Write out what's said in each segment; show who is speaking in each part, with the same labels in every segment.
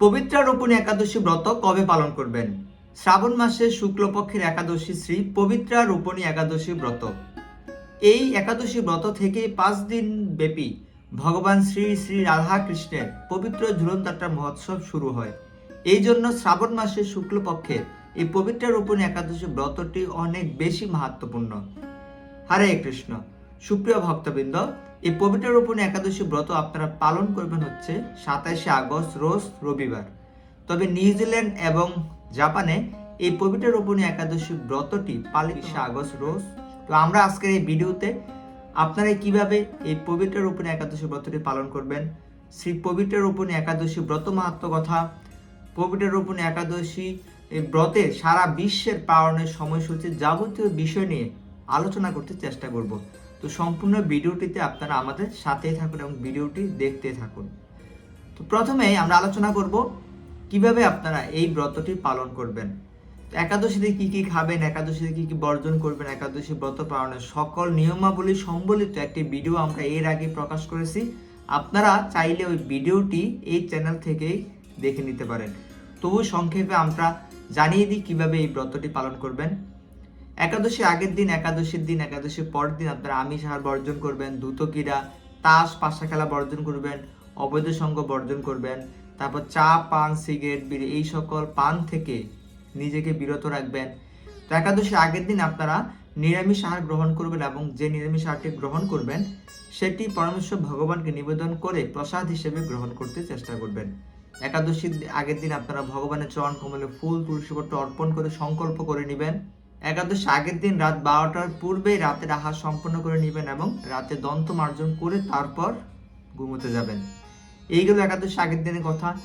Speaker 1: পবিত্র রোপণী একাদশী ব্রত কবে পালন করবেন? শ্রাবণ মাসে শুক্লপক্ষের একাদশী শ্রী পবিত্রা রোপণী একাদশী ব্রত। এই একাদশী ব্রত থেকে পাঁচ দিন ব্যাপী ভগবান শ্রী শ্রী রাধা কৃষ্ণের পবিত্র ঝুলনযাত্রা মহোৎসব শুরু হয়। এই জন্য শ্রাবণ মাসের শুক্লপক্ষের এই পবিত্র রোপণী একাদশী ব্রতটি অনেক বেশি মাহাত্মপূর্ণ হরে কৃষ্ণ। সুপ্রিয় ভক্তবৃন্দ এই পবিত্র রোপণী একাদশী ব্রত আপনারা পালন করবেন হচ্ছে সাতাশে আগস্ট রোজ রবিবার। তবে নিউজিল্যান্ড এবং জাপানে এই পবিত্র রোপণী একাদশী ব্রতটি পালিশে আগস্ট রোজ। তো আমরা আজকের এই ভিডিওতে আপনারা কীভাবে এই পবিত্র রোপণী একাদশী ব্রতটি পালন করবেন শ্রী পবিত্র রোপণী একাদশী ব্রত মাহাত্ম কথা পবিত্র রোপণী একাদশী এই ব্রতে সারা বিশ্বের পালনের সময়সূচি যাবতীয় বিষয় নিয়ে আলোচনা করতে চেষ্টা করব। তো সম্পূর্ণ ভিডিওটিতে আপনারা আমাদের সাথেই থাকুন এবং ভিডিওটি দেখতে থাকুন। তো প্রথমেই আমরা আলোচনা করব কীভাবে আপনারা এই ব্রতটি পালন করবেন। একাদশীতে কি কি খাবেন, একাদশীতে কি কি বর্জন করবেন, একাদশী ব্রত পালনের সকল নিয়মাবলী সম্বলিত একটি ভিডিও আমরা এর আগে প্রকাশ করেছি। আপনারা চাইলে ওই ভিডিওটি এই চ্যানেল থেকেই দেখে নিতে পারেন। তবু সংক্ষেপে আমরা জানিয়ে দিই কীভাবে এই ব্রতটি পালন করবেন। একাদশী আগের দিন, একাদশীর দিন, একাদশীর পরের দিন আপনারা আমিষ আহার বর্জন করবেন দ্রুত ক্রীড়া তাস পাশা খেলা বর্জন করবেন, অবৈধ সঙ্গ বর্জন করবেন, তারপর চা, পান, সিগারেট, বিড়ি, এই সকল পান থেকে নিজেকে বিরত রাখবেন। তো একাদশী আগের দিন আপনারা নিরামিষ আহার গ্রহণ করবেন এবং যে নিরামিষ আহারটি গ্রহণ করবেন, সেটি পরমেশ্বর ভগবানকে নিবেদন করে প্রসাদ হিসেবে গ্রহণ করতে চেষ্টা করবেন। একাদশীর আগের দিন আপনারা ভগবানের চরণ কমলে ফুল তুলসীপত্র অর্পণ করে সংকল্প করে নেবেন। একাদশী আগের দিন রাত বারোটার পূর্বেই রাতের আহার সম্পন্ন করে নেবেন এবং রাতে দন্ত মার্জন করে তারপর ঘুমোতে যাবেন। এইগুলো একাদশ আগের দিনের কথা।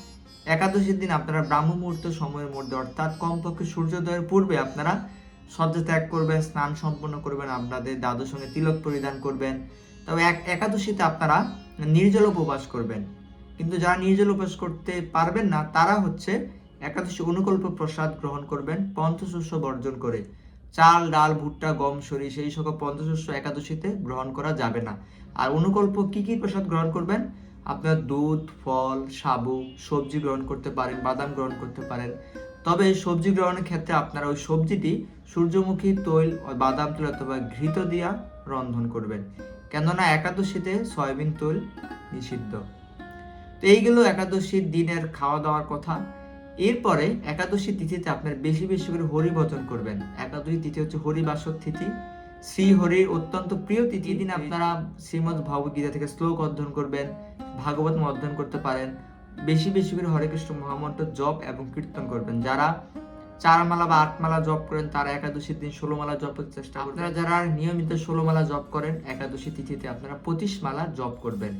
Speaker 1: একাদশীর দিন আপনারা ব্রাহ্ম মুহূর্ত, সময়ের মধ্যে, অর্থাৎ কমপক্ষে সূর্যোদয়ের পূর্বে আপনারা শয্যা ত্যাগ করবেন, স্নান সম্পন্ন করবেন, আপনাদের দাদুর সঙ্গে তিলক পরিধান করবেন। তবে এক, একাদশীতে আপনারা নির্জল উপবাস করবেন। কিন্তু যারা নির্জল উপবাস করতে পারবেন না, তারা হচ্ছে একাদশী অনুকল্প প্রসাদ গ্রহণ করবেন, পঞ্চশস্য বর্জন করে। চাল, ডাল, ভুট্টা, গম সরি সেই সকল পঞ্চশস্য একাদশীতে গ্রহণ করা যাবে না। আর অনুকল্প কি কি প্রসাদ গ্রহণ করবেন? আপনার দুধ, ফল, সাবু, সবজি গ্রহণ করতে পারেন, বাদাম গ্রহণ করতে পারেন। তবে এই সবজি গ্রহণের ক্ষেত্রে আপনারা ওই সবজিটি সূর্যমুখী তৈল, বাদাম তৈল অথবা ঘৃত দিয়া রন্ধন করবেন। কেননা একাদশীতে সয়াবিন তৈল নিষিদ্ধ। তো এইগুলো একাদশীর দিনের খাওয়া দাওয়ার কথা। এরপরে একাদশী তিথিতে আপনার বেশি বেশি করে হরি ভজন করবেন। একাদশী তিথি হচ্ছে হরিবাসর তিথি। শ্রী হরির অত্যন্ত প্রিয় তিথি দিন আপনারা শ্রীমদ ভগবদ্গীতা থেকে শ্লোক অধ্যয়ন করবেন, ভাগবত অধ্যয়ন করতে পারেন, বেশি বেশি করে হরে কৃষ্ণ মহামন্ত্র জপ এবং কীর্তন করবেন। যারা চার মালা বা আট মালা জপ করেন, তারা একাদশীর দিন ষোলো মালা জপের চেষ্টা করবেন। আপনারা যারা নিয়মিত ষোলো মালা জপ করেন, একাদশী তিথিতে আপনারা পঁচিশ মালা জপ করবেন।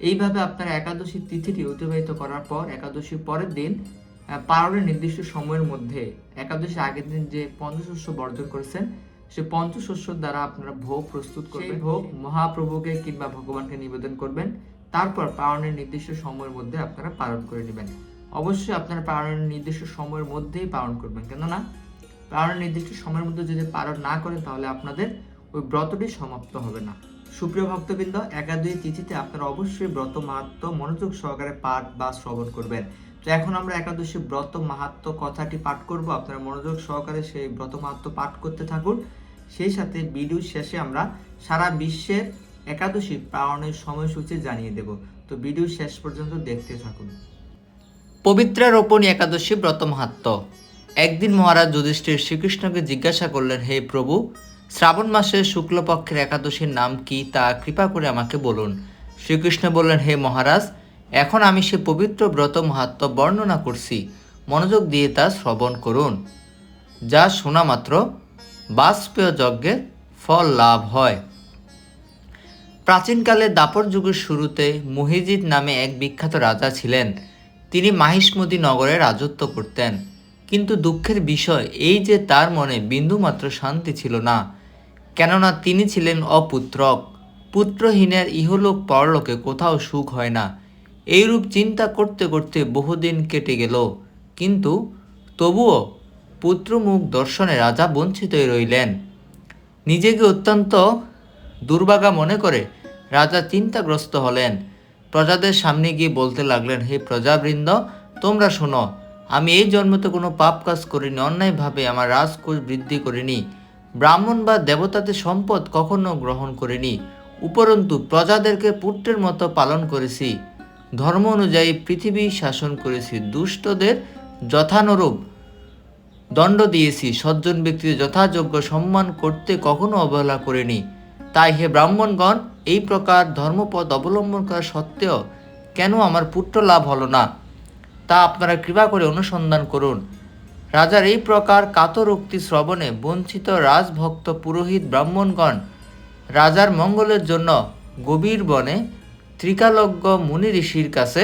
Speaker 1: এইভাবে আপনারা একাদশী তিথিটি অতিবাহিত করার পর, একাদশীর পরের দিন আহ, নির্দিষ্ট সময়ের মধ্যে একাদশী আগের দিন যে পঞ্চশস্য বর্জন করেছেন সে পঞ্চশস্য দ্বারা আপনারা ভোগ প্রস্তুত করবেন ভোগ। মহাপ্রভুকে কিংবা ভগবানকে নিবেদন করবেন। তারপর পালনের নির্দিষ্ট সময়ের মধ্যে আপনারা পালন করে নেবেন। অবশ্যই আপনারা পালনের নির্দিষ্ট সময়ের মধ্যেই পালন করবেন। কেননা পালনের নির্দিষ্ট সময়ের মধ্যে যদি পালন না করেন তাহলে আপনাদের ওই ব্রতটি সমাপ্ত হবে না। সুপ্রিয় ভক্তবৃন্দ একাদশী তিথিতে আপনারা অবশ্যই ব্রত মাহাত্ম মনোযোগ সহকারে পাঠ বা শ্রবণ করবেন। তো এখন আমরা একাদশী ব্রত মাহাত্ম কথাটি পাঠ করব। আপনারা মনোযোগ সহকারে সেই ব্রত মাহাত্ম পাঠ করতে থাকুন। সেই সাথে ভিডিও শেষে আমরা সারা বিশ্বের একাদশী পালনের সময়সূচি জানিয়ে দেব। তো ভিডিও শেষ পর্যন্ত দেখতে থাকুন। পবিত্রা রোপণী একাদশী ব্রত মাহাত্ম। একদিন মহারাজ যুধিষ্ঠির শ্রীকৃষ্ণকে জিজ্ঞাসা করলেন, হে প্রভু, শ্রাবণ মাসের শুক্লপক্ষের একাদশীর নাম কি? তা কৃপা করে আমাকে বলুন। শ্রীকৃষ্ণ বললেন, হে মহারাজ এখন আমি সে পবিত্র ব্রত মাহাত্ম বর্ণনা করছি। মনোযোগ দিয়ে তা শ্রবণ করুন। যা শোনা মাত্র, বাষ্পেয় যজ্ঞের ফল লাভ হয়। প্রাচীনকালে দাপর যুগের শুরুতে মহিজিদ নামে এক বিখ্যাত রাজা ছিলেন। তিনি মাহিষ্মতি নগরে রাজত্ব করতেন। কিন্তু দুঃখের বিষয় এই যে তার মনে বিন্দুমাত্র শান্তি ছিল না। কেননা তিনি ছিলেন অপুত্রক। পুত্রহীনের ইহলোক পরলোকে কোথাও সুখ হয় না। এইরূপ চিন্তা করতে করতে বহুদিন কেটে গেল। কিন্তু তবুও পুত্রমুখ দর্শনে রাজা বঞ্চিতই রইলেন। নিজেকে অত্যন্ত দুর্ভাগা মনে করে রাজা চিন্তাগ্রস্ত হলেন। প্রজাদের সামনে গিয়ে বলতে লাগলেন, হে প্রজাবৃন্দ,
Speaker 2: তোমরা শোনো, আমি এই জন্মতে কোনো পাপ কাজ করিনি, অন্যায়ভাবে আমার রাজকোষ বৃদ্ধি করিনি। ব্রাহ্মণ বা দেবতাদের সম্পদ কখনো গ্রহণ করিনি। উপরন্তু প্রজাদেরকে পুত্রের মতো পালন করেছি। ধর্ম অনুযায়ী পৃথিবী শাসন করেছি দুষ্টদের যথানুরূপ। দণ্ড দিয়েছি সজ্জন ব্যক্তিদের যথাযোগ্য সম্মান করতে কখনো অবহেলা করিনি। তাই হে ব্রাহ্মণগণ, এই প্রকার ধর্মপথ অবলম্বন করা সত্ত্বেও কেন আমার পুত্র লাভ হলো না? তা আপনারা কৃপা করে অনুসন্ধান করুন। রাজার এই প্রকার কাতরোক্তি শ্রবণে বঞ্চিত রাজভক্ত পুরোহিত ব্রাহ্মণগণ রাজার মঙ্গলের জন্য গভীর বনে ত্রিকালজ্ঞ মুনি ঋষির কাছে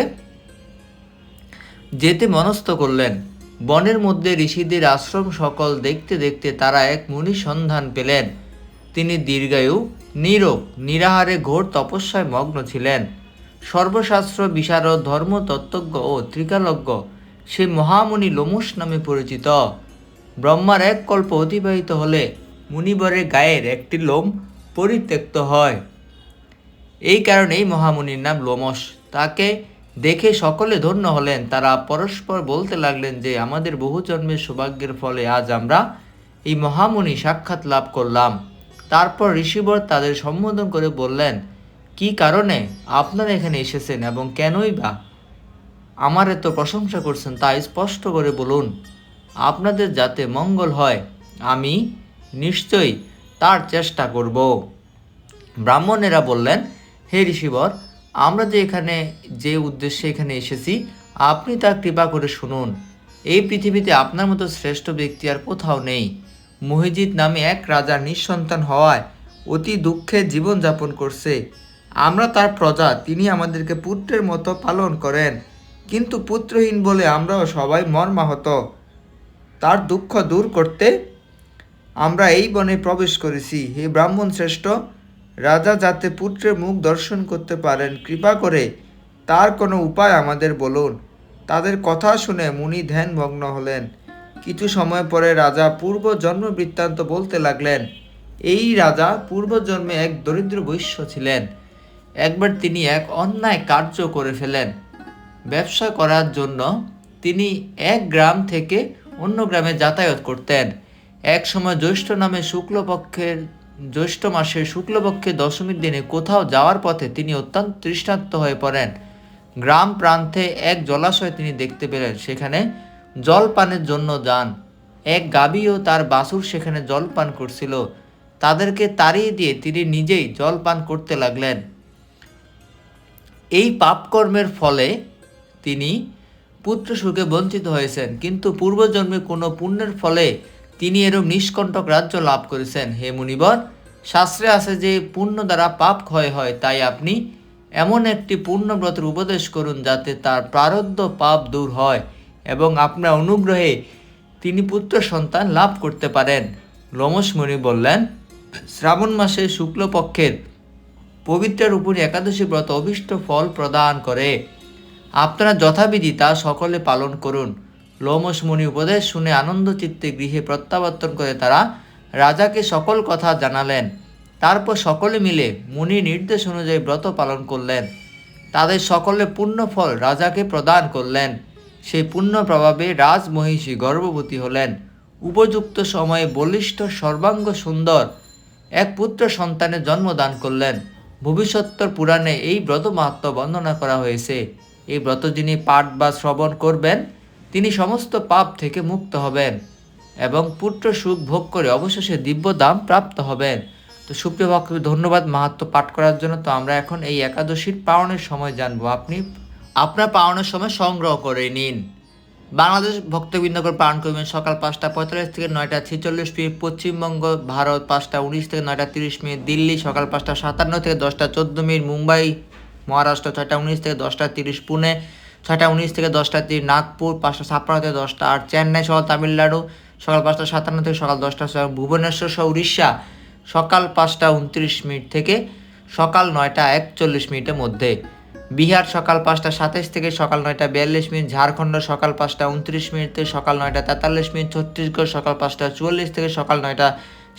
Speaker 2: যেতে মনস্থ করলেন। বনের মধ্যে ঋষিদের আশ্রম সকল দেখতে দেখতে তারা এক মুনি সন্ধান পেলেন। তিনি দীর্ঘায়ু, নীরব, নিরাহারে ঘোর তপস্যায় মগ্ন ছিলেন। সর্বশাস্ত্র, বিশারদ, ধর্মতত্ত্বজ্ঞ ও ত্রিকালজ্ঞ সে মহামুনি লোমুস নামে পরিচিত। ব্রহ্মার এক কল্প অতিবাহিত হলে মুনিবরের গায়ের একটি লোম পরিত্যক্ত হয়। এই কারণেই মহামুনির নাম লোমস তাকে দেখে সকলে ধন্য হলেন। তারা পরস্পর বলতে লাগলেন যে, আমাদের বহু জন্মের সৌভাগ্যের ফলে আজ আমরা এই মহামুনি সাক্ষাৎ লাভ করলাম। তারপর ঋষিবর তাদের সম্বোধন করে বললেন, কি কারণে আপনারা এখানে এসেছেন এবং কেনই বা আমার এত প্রশংসা করছেন তা স্পষ্ট করে বলুন। আপনাদের যাতে মঙ্গল হয়, আমি নিশ্চয়ই তার চেষ্টা করব। ব্রাহ্মণেরা বললেন হে ঋষিবর, আমরা যে এখানে, যে উদ্দেশ্যে এখানে এসেছি, আপনি তা কৃপা করে শুনুন। এই পৃথিবীতে আপনার মতো শ্রেষ্ঠ ব্যক্তি আর কোথাও নেই। মহিজিৎ নামে এক রাজার নিঃসন্তান হওয়ায় অতি দুঃখে জীবনযাপন করছে। আমরা তার প্রজা, তিনি আমাদেরকে পুত্রের মতো পালন করেন। কিন্তু পুত্রহীন বলে আমরাও সবাই মর্মাহত। তার দুঃখ দূর করতে আমরা এই বনে প্রবেশ করেছি। হে ব্রাহ্মণ শ্রেষ্ঠ রাজা যাতে পুত্রের মুখ দর্শন করতে পারেন, কৃপা করে তার কোনো উপায় আমাদের বলুন। তাদের কথা শুনে মুনি ধ্যানভগ্ন হলেন। কিছু সময় পরে রাজা পূর্ব জন্ম বৃত্তান্ত বলতে লাগলেন, এই রাজা পূর্বজন্মে এক দরিদ্র বৈশ্য ছিলেন। একবার তিনি এক অন্যায় কার্য করে ফেলেন। ব্যবসা করার জন্য তিনি এক গ্রাম থেকে অন্য গ্রামে যাতায়াত করতেন। এক সময় জ্যৈষ্ঠ নামে শুক্লপক্ষের জ্যৈষ্ঠ মাসের শুক্লপক্ষের দশমীর দিনে কোথাও যাওয়ার পথে তিনি অত্যন্ত তৃষ্ণার্ত হয়ে পড়েন। গ্রাম প্রান্তে এক জলাশয় তিনি দেখতে পেলেন। সেখানে জল পানের জন্য যান। এক গাভী ও তার বাছুর সেখানে জল পান করছিল। তাদেরকে তাড়িয়ে দিয়ে তিনি নিজেই জল পান করতে লাগলেন। এই পাপকর্মের ফলে তিনি পুত্র সুখে বঞ্চিত হয়েছেন। কিন্তু পূর্বজন্মে কোনো পুণ্যের ফলে তিনি এরূপ নিষ্কণ্টক রাজ্য লাভ করেছেন। হে মুনিবর, শাস্ত্রে আছে যে, পুণ্য দ্বারা পাপ ক্ষয় হয়, তাই আপনি এমন একটি পূর্ণব্রতের উপদেশ করুন যাতে তার প্রারব্ধ পাপ দূর হয় এবং আপনার অনুগ্রহে তিনি পুত্র সন্তান লাভ করতে পারেন। লোমস মুনি বললেন, শ্রাবণ মাসে শুক্লপক্ষের পবিত্রের উপর একাদশী ব্রত অভিষ্ট ফল প্রদান করে। আপনারা যথাবিধি তা সকলে পালন করুন। লোমস মুনি উপদেশ শুনে আনন্দ চিত্তে গৃহে প্রত্যাবর্তন করে তারা রাজাকে সকল কথা জানালেন। তারপর সকলে মিলে মুনি নির্দেশ অনুযায়ী ব্রত পালন করলেন। তাদের সকলে পূর্ণ ফল রাজাকে প্রদান করলেন। সেই পুণ্য প্রভাবে রাজমহিষী গর্ভবতী হলেন। উপযুক্ত সময়ে বলিষ্ঠ সর্বাঙ্গ সুন্দর এক পুত্র সন্তানের জন্মদান করলেন। ভবিষ্যত্তর পুরাণে এই ব্রত মাহাত্ম বর্ণনা করা হয়েছে। এই ব্রত যিনি পাঠ বা শ্রবণ করবেন তিনি সমস্ত পাপ থেকে মুক্ত হবেন এবং পুত্র সুখ ভোগ করে অবশেষে দিব্য দাম প্রাপ্ত হবেন। তো সুপ্রিয় ভক্ত, ধন্যবাদ মাহাত্ম পাঠ করার জন্য। তো আমরা এখন এই একাদশীর পাওনের সময় জানব। আপনি আপনার পাওনের সময় সংগ্রহ করে নিন। বাংলাদেশ ভক্তবৃন্দকর পালন করবেন সকাল পাঁচটা পঁয়তাল্লিশ থেকে নয়টা ছেচল্লিশ মিনিট, পশ্চিমবঙ্গ, ভারত পাঁচটা উনিশ থেকে নয়টা তিরিশ মিনিট, দিল্লি সকাল পাঁচটা সাতান্ন থেকে দশটা চোদ্দ মিনিট, মুম্বাই, মহারাষ্ট্র ছয়টা উনিশ থেকে দশটা তিরিশ, পুনে ছয়টা উনিশ থেকে দশটা তিরিশ নাগপুর, পাঁচটা ছাপ্পান্ন থেকে দশটা, আর চেন্নাই সহ তামিলনাড়ু, সকাল পাঁচটা সাতান্ন থেকে সকাল দশটা ভুবনেশ্বর সহ উড়িষ্যা সকাল পাঁচটা উনত্রিশ মিনিট থেকে সকাল নয়টা একচল্লিশ মিনিটের মধ্যে। বিহার সকাল পাঁচটা সাতাইশ থেকে সকাল নয়টা বিয়াল্লিশ মিনিট, ঝাড়খণ্ড সকাল পাঁচটা উনত্রিশ মিনিট থেকে সকাল নয়টা তেতাল্লিশ মিনিট, ছত্তিশগড় সকাল পাঁচটা চুয়াল্লিশ থেকে সকাল নয়টা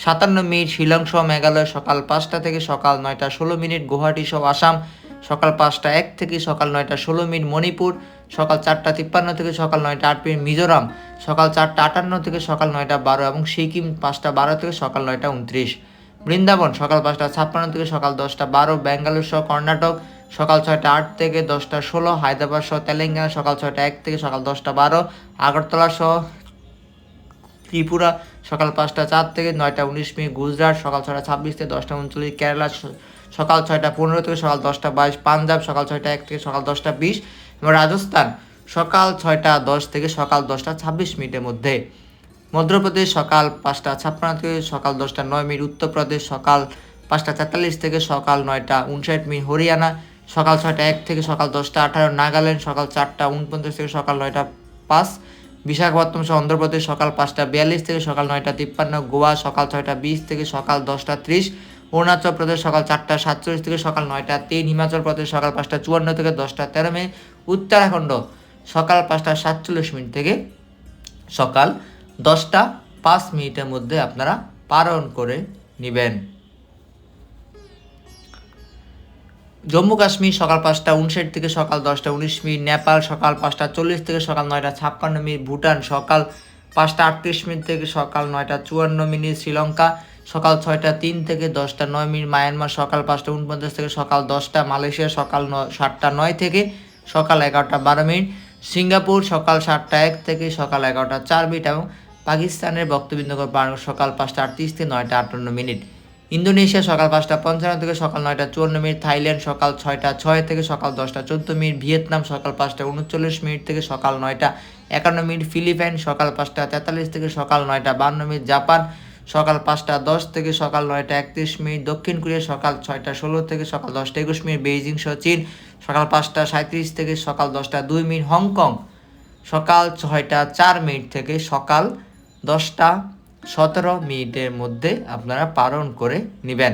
Speaker 2: সাতান্ন মিনিট, শিলং সহ মেঘালয় সকাল পাঁচটা থেকে সকাল নয়টা ষোলো মিনিট, গুয়াহাটি সহ আসাম সকাল পাঁচটা এক থেকে সকাল নয়টা ষোলো মিনিট মণিপুর, সকাল চারটা তিপ্পান্ন থেকে সকাল নয়টা আট মিনিট মিজোরাম, সকাল চারটা আটান্ন থেকে সকাল নয়টা বারো এবং সিকিম পাঁচটা বারো থেকে সকাল নয়টা উনত্রিশ। বৃন্দাবন, সকাল পাঁচটা ছাপ্পান্ন থেকে সকাল দশটা বারো, ব্যাঙ্গালোর সহ কর্ণাটক, সকাল ছয়টা আট থেকে দশটা ষোলো, হায়দ্রাবাদ সহ তেলেঙ্গানা, সকাল ছয়টা এক থেকে সকাল দশটা বারো, আগরতলা সহ ত্রিপুরা, সকাল পাঁচটা চার থেকে নয়টা উনিশ মিনিট, গুজরাট, সকাল ছটা ছাব্বিশ থেকে দশটা উনচল্লিশ, কেরালা সকাল ছয়টা পনেরো থেকে সকাল দশটা বাইশ, পাঞ্জাব সকাল ছয়টা এক থেকে সকাল দশটা বিশ এবং রাজস্থান সকাল ছয়টা দশ থেকে সকাল দশটা ছাব্বিশ মিনিটের মধ্যে। মধ্যপ্রদেশ সকাল পাঁচটা ছাপ্পান্ন থেকে সকাল দশটা নয় মিনিট, উত্তরপ্রদেশ সকাল পাঁচটা তেতাল্লিশ থেকে সকাল নয়টা উনষাট মিনিট, হরিয়ানা সকাল ছয়টা এক থেকে সকাল দশটা আঠারো, নাগাল্যান্ড সকাল চারটা উনপঞ্চাশ থেকে সকাল নয়টা পাঁচ, বিশাখাপত্তনম সহ অন্ধ্রপ্রদেশ সকাল পাঁচটা বিয়াল্লিশ থেকে সকাল নয়টা তিপ্পান্ন, গোয়া সকাল ছয়টা বিশ থেকে সকাল দশটা ত্রিশ অরুণাচল প্রদেশ সকাল চারটা সাতচল্লিশ থেকে সকাল নয়টা তিন হিমাচল প্রদেশ সকাল পাঁচটা চুয়ান্ন থেকে দশটা, তেরো মিনিট উত্তরাখণ্ড সকাল পাঁচটা সাতচল্লিশ মিনিট থেকে সকাল দশটা পাঁচ মিনিটের মধ্যে আপনারা পালন করে নেবেন। জম্মু কাশ্মীর সকাল পাঁচটা উনষাট থেকে সকাল দশটা উনিশ মিনিট, নেপাল সকাল পাঁচটা চল্লিশ থেকে সকাল নয়টা ছাপ্পান্ন মিনিট, ভুটান সকাল পাঁচটা আটত্রিশ মিনিট থেকে সকাল নয়টা চুয়ান্ন মিনিট, শ্রীলঙ্কা সকাল ছয়টা তিন থেকে দশটা নয় মিনিট, মায়ানমার সকাল পাঁচটা উনপঞ্চাশ থেকে সকাল দশটা, মালয়েশিয়া সকাল ন- সাতটা নয় থেকে সকাল এগারোটা বারো মিনিট, সিঙ্গাপুর সকাল সাতটা এক থেকে সকাল এগারোটা চার মিনিট এবং পাকিস্তানের বক্তবিন্দকর সকাল পাঁচটা আটত্রিশ থেকে নয়টা আটান্ন মিনিট। ইন্দোনেশিয়া সকাল পাঁচটা পঞ্চান্ন থেকে সকাল নয়টা চুয়ান্ন মিনিট, থাইল্যান্ড সকাল ছয়টা ছয় থেকে সকাল দশটা চোদ্দ মিনিট, ভিয়েতনাম সকাল পাঁচটা উনচল্লিশ মিনিট থেকে সকাল নয়টা একান্ন মিনিট, ফিলিপাইন সকাল পাঁচটা তেতাল্লিশ থেকে সকাল নয়টা বান্ন মিনিট, জাপান সকাল পাঁচটা দশ থেকে সকাল নয়টা একত্রিশ মিনিট, দক্ষিণ কোরিয়া সকাল ছয়টা ষোলো থেকে সকাল দশটা একুশ মিনিট, বেইজিং সহ চীন সকাল পাঁচটা সাঁত্রিশ থেকে সকাল দশটা দুই মিনিট, হংকং সকাল ছয়টা চার মিনিট থেকে সকাল দশটা সতেরো মিনিটের মধ্যে আপনারা পালন করে নেবেন।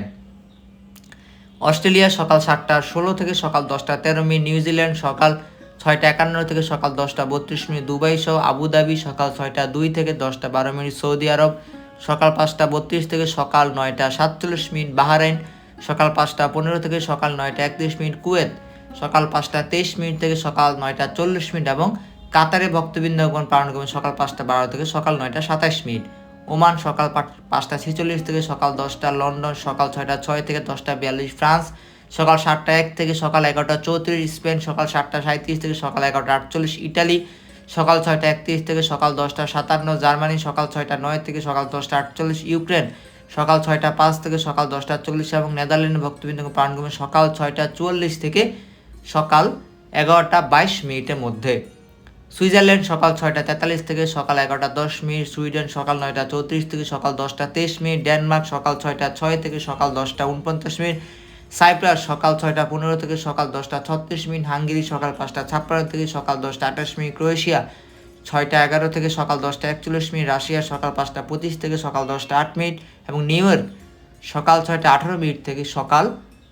Speaker 2: অস্ট্রেলিয়া সকাল সাতটা ষোলো থেকে সকাল দশটা তেরো মিনিট নিউজিল্যান্ড সকাল ছয়টা একান্ন থেকে সকাল দশটা বত্রিশ মিনিট, দুবাই সহ আবুধাবি সকাল ছয়টা দুই থেকে দশটা বারো মিনিট, সৌদি আরব সকাল পাঁচটা বত্রিশ থেকে সকাল নয়টা সাতচল্লিশ মিনিট বাহারাইন, সকাল পাঁচটা পনেরো থেকে সকাল নয়টা একত্রিশ মিনিট কুয়েত, সকাল পাঁচটা তেইশ মিনিট থেকে সকাল নয়টা চল্লিশ মিনিট এবং কাতারে ভক্তবৃন্দগণ পালন করবেন সকাল পাঁচটা বারো থেকে সকাল নয়টা সাতাশ মিনিট। ওমান সকাল পাঁচ- পাঁচটা ছেচল্লিশ থেকে সকাল দশটা, লন্ডন সকাল ছয়টা ছয় থেকে দশটা বিয়াল্লিশ, ফ্রান্স সকাল সাতটা এক থেকে সকাল এগারোটা চৌত্রিশ, স্পেন সকাল সাতটা সাঁত্রিশ থেকে সকাল এগারোটা আটচল্লিশ, ইটালি সকাল ছয়টা একত্রিশ থেকে সকাল দশটা সাতান্ন, জার্মানি সকাল ছয়টা নয় থেকে সকাল দশটা আটচল্লিশ, ইউক্রেন সকাল ছয়টা পাঁচ থেকে সকাল দশটা চল্লিশ এবং নেদারল্যান্ড ভক্তবৃন্দ করবেন সকাল ছয়টা চুয়াল্লিশ থেকে সকাল এগারোটা বাইশ মিনিটের মধ্যে। সুইজারল্যান্ড সকাল ছয়টা তেতাল্লিশ থেকে সকাল এগারোটা দশ মিনিট, সুইডেন সকাল নয়টা চৌত্রিশ থেকে সকাল দশটা তেইশ মিনিট, ডেনমার্ক সকাল ছয়টা ছয় থেকে সকাল দশটা উনপঞ্চাশ মিনিট সাইপ্রাস সকাল ছয়টা পনেরো থেকে সকাল দশটা, ছত্রিশ মিনিট হাঙ্গেরি সকাল পাঁচটা, ছাপ্পান্ন থেকে সকাল দশটা, আঠাশ মিনিট ক্রোয়েশিয়া, ছয়টা এগারো থেকে সকাল দশটা, একচল্লিশ মিনিট রাশিয়া, সকাল পাঁচটা পঁচিশ থেকে সকাল দশটা আট মিনিট এবং নিউ ইয়র্ক সকাল ছয়টা আঠারো মিনিট থেকে সকাল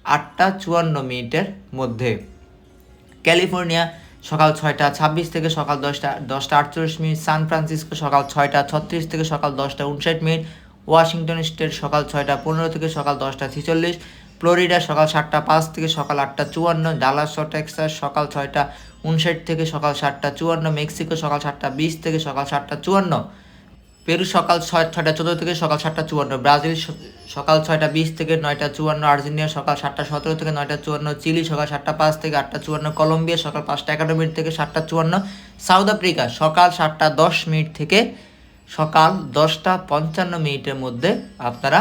Speaker 2: আটটা চুয়ান্ন মিনিটের মধ্যে। ক্যালিফোর্নিয়া সকাল ছয়টা ছাব্বিশ থেকে সকাল দশটা দশটা আটচল্লিশ মিনিট, সান ফ্রান্সিসকো সকাল ছয়টা ছত্রিশ থেকে সকাল দশটা উনষাট মিনিট, ওয়াশিংটন স্টেট সকাল ছয়টা পনেরো থেকে সকাল দশটা ছেচল্লিশ ফ্লোরিডা সকাল সাতটা পাঁচ থেকে সকাল আটটা চুয়ান্ন, ডালাস টেক্সাস সকাল ছয়টা উনষাট থেকে সকাল সাতটা চুয়ান্ন, মেক্সিকো সকাল সাতটা বিশ থেকে সকাল সাতটা চুয়ান্ন, পেরু সকাল ছয়, ছয়টা চোদ্দ থেকে সকাল সাতটা চুয়ান্ন, ব্রাজিল সকাল ছয়টা বিশ থেকে নয়টা চুয়ান্ন, আর্জেন্টিনা সকাল সাতটা সতেরো থেকে নয়টা চুয়ান্ন, চিলি সকাল সাতটা পাঁচ থেকে আটটা চুয়ান্ন, কলম্বিয়া সকাল পাঁচটা এগারো মিনিট থেকে সাতটা চুয়ান্ন, সাউথ আফ্রিকা সকাল সাতটা দশ মিনিট থেকে সকাল দশটা পঞ্চান্ন মিনিটের মধ্যে আপনারা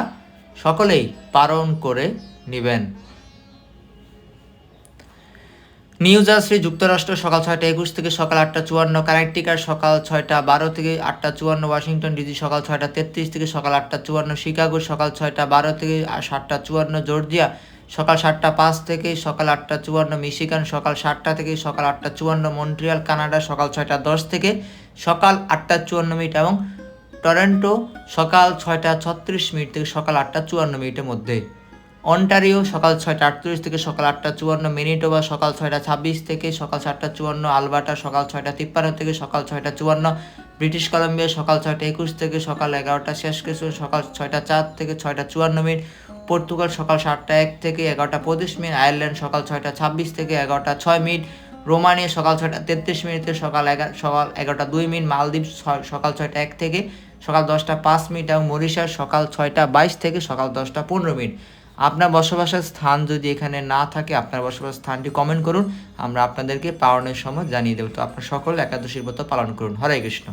Speaker 2: সকলেই পালন করে নেবেন। নিউ জার্সি যুক্তরাষ্ট্র সকাল ছয়টা একুশ থেকে সকাল আটটা চুয়ান্ন, কানেকটিকার সকাল ছয়টা বারো থেকে আটটা চুয়ান্ন, ওয়াশিংটন ডিসি সকাল ছয়টা তেত্রিশ থেকে সকাল আটটা চুয়ান্ন, শিকাগো সকাল ছয়টা বারো থেকে সাতটা চুয়ান্ন, জর্জিয়া সকাল সাতটা পাঁচ থেকে সকাল আটটা চুয়ান্ন, মিশিগান সকাল সাতটা থেকে সকাল আটটা চুয়ান্ন, মন্ট্রিয়াল, কানাডা সকাল ছয়টা দশ থেকে সকাল আটটা চুয়ান্ন মিনিট এবং টরন্টো সকাল ছয়টা ছত্রিশ মিনিট থেকে সকাল আটটা চুয়ান্ন মিনিটের মধ্যে। অন্টারিও সকাল ছয়টা আটত্রিশ থেকে সকাল আটটা চুয়ান্ন মিনিটোবা সকাল ছয়টা ছাব্বিশ থেকে সকাল সাতটা চুয়ান্ন আলবার্টা সকাল ছয়টা তিপ্পান্ন থেকে সকাল ছয়টা চুয়ান্ন ব্রিটিশ কলম্বিয়া সকাল ছয়টা একুশ থেকে সকাল এগারোটা শেষ কিছু সকাল ছয়টা চার থেকে ছয়টা চুয়ান্ন মিনিট পর্তুগাল সকাল সাতটা এক থেকে এগারোটা পঁচিশ মিনিট আয়ারল্যান্ড সকাল ছয়টা ছাব্বিশ থেকে এগারোটা ছয় মিনিট রোমানিয়া সকাল ছয়টা তেত্রিশ মিনিট সকাল এগারো সকাল এগারোটা দুই মিনিট মালদ্বীপ সকাল ছয়টা এক থেকে সকাল দশটা পাঁচ মিনিট এবং মরিশাস সকাল ছয়টা বাইশ থেকে সকাল দশটা পনেরো মিনিট আপনার বসবাসের স্থান যদি এখানে না থাকে, আপনার বসবাসের স্থানটি কমেন্ট করুন। আমরা আপনাদেরকে পালনের সময় জানিয়ে দেবো। তো আপনার সকল একাদশীর ব্রত পালন করুন। হরে কৃষ্ণ।